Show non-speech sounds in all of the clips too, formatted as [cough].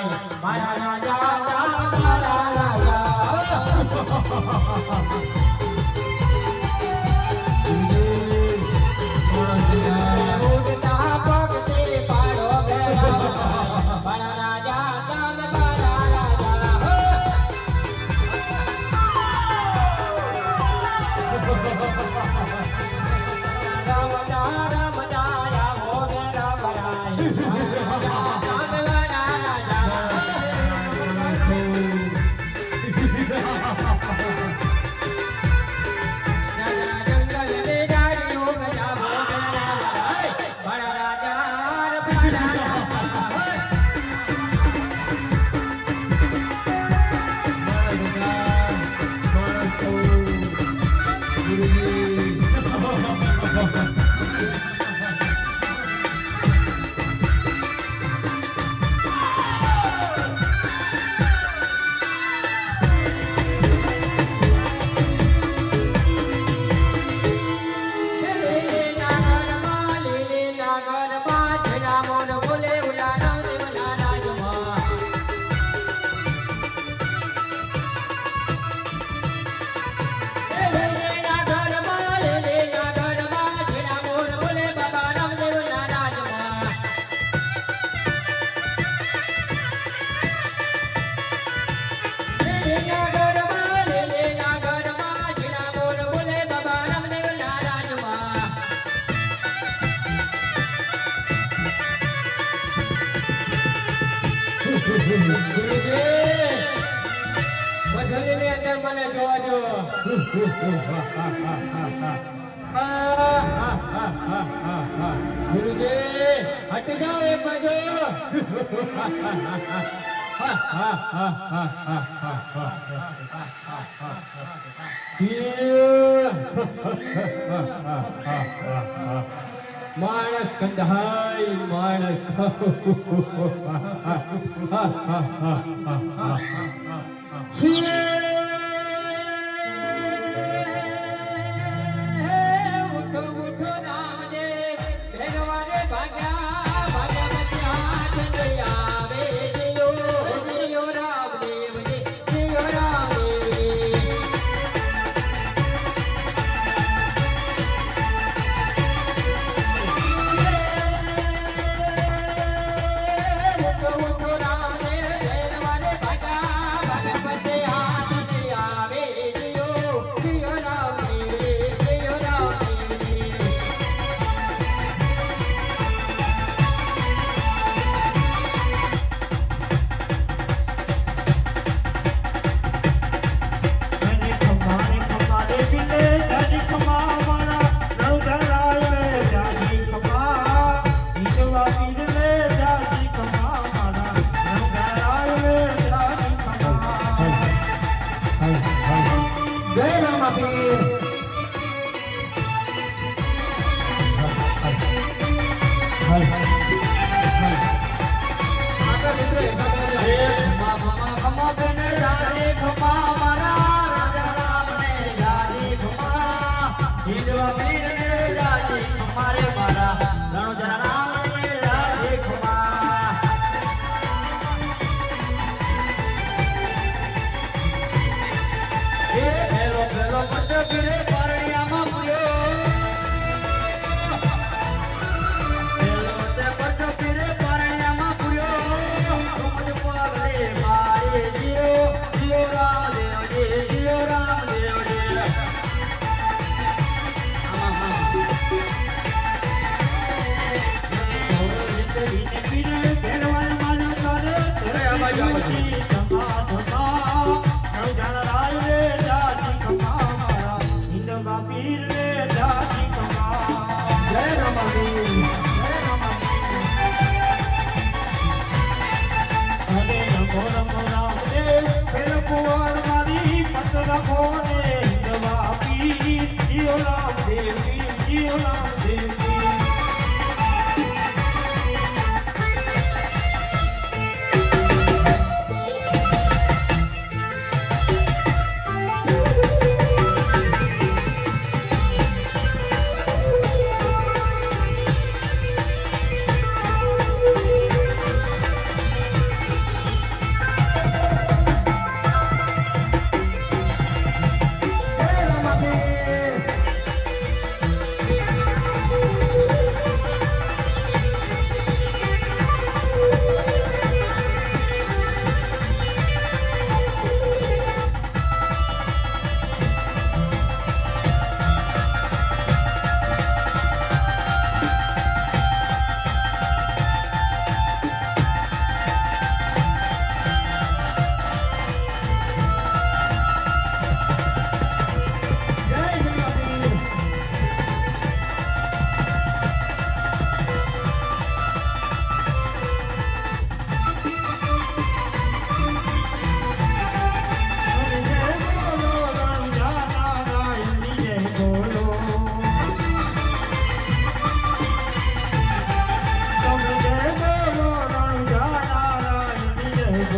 Bye. [laughs] Thank [laughs] you. મધુરીની અંદર મને જોજો ગુરુજી હટી જાઓ એક બાજુ Yeah. માણસ કંધાઈ માણસ [laughs] શિવ [laughs] ખમા મારા. ભોલ ભોલા પ્રેમ કુંવર મારી પત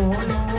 Ой-ой-ой.